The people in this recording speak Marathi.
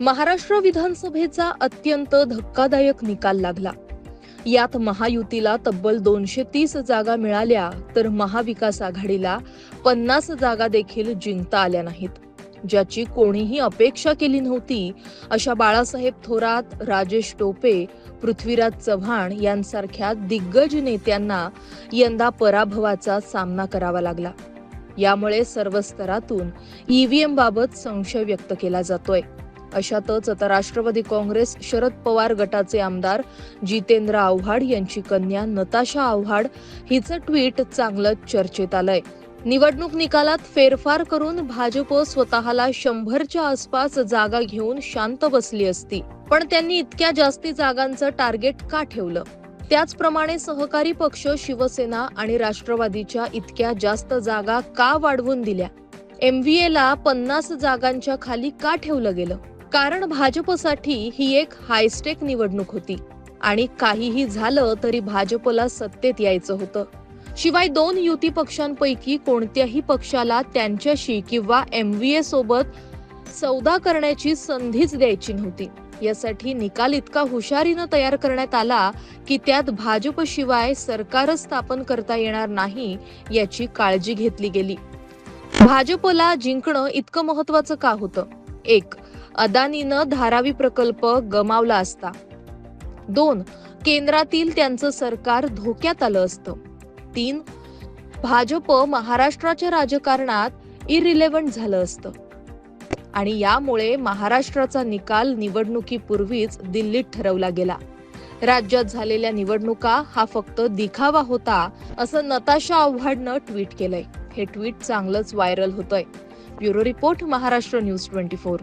महाराष्ट्र विधानसभेचा अत्यंत धक्कादायक निकाल लागला. यात महायुतीला तब्बल दोनशे तीस जागा मिळाल्या तर महाविकास आघाडीला पन्नास जागा देखील जिंकता आल्या नाहीत. ज्याची कोणीही अपेक्षा केली नव्हती अशा बाळासाहेब थोरात राजेश टोपे पृथ्वीराज चव्हाण यांसारख्या दिग्गज नेत्यांना यंदा पराभवाचा सामना करावा लागला. यामुळे सर्व स्तरातून ईव्हीएम बाबत संशय व्यक्त केला जातोय. अशातच आता राष्ट्रवादी काँग्रेस शरद पवार गटाचे आमदार जितेंद्र आव्हाड यांची कन्या नताशा आव्हाड हिचं ट्विट चांगलंच चर्चेत आलंय. निवडणूक निकालात फेरफार करून भाजप स्वतःला शंभरच्या आसपास जागा घेऊन शांत बसली असती. पण त्यांनी इतक्या जास्ती जागांचं टार्गेट का ठेवलं? त्याचप्रमाणे सहकारी पक्ष शिवसेना आणि राष्ट्रवादीच्या इतक्या जास्त जागा का वाढवून दिल्या? एमव्हीएला पन्नास जागांच्या खाली का ठेवलं गेलं? कारण भाजपसाठी ही एक हायस्टेक निवडणूक होती. आणि काहीही झालं तरी भाजपला सत्तेत यायचं होतं. शिवाय दोन युती पक्षांपैकी कोणत्याही पक्षाला त्यांच्याशी किंवा एम वी ए सोबत सौदा करण्याची संधीच द्यायची नव्हती. यासाठी निकाल इतका हुशारीनं तयार करण्यात आला की त्यात भाजपशिवाय सरकार सरकारच स्थापन करता येणार नाही याची काळजी घेतली गेली. भाजपला जिंकणं इतकं महत्वाचं का होतं? एक अदानीनं धारावी प्रकल्प गमावला असता. दोन केंद्रातील त्यांचं सरकार धोक्यात आलं असतं. तीन भाजप महाराष्ट्राच्या राजकारणात इरिलेव्हंट झालं असतं. आणि यामुळे महाराष्ट्राचा निकाल निवडणुकीपूर्वीच दिल्लीत ठरवला गेला. राज्यात झालेल्या निवडणुका हा फक्त दिखावा होता असं नताशा आव्हाडनं ट्विट केलंय. हे ट्विट चांगलंच व्हायरल होतंय. Bureau report Maharashtra news twenty four.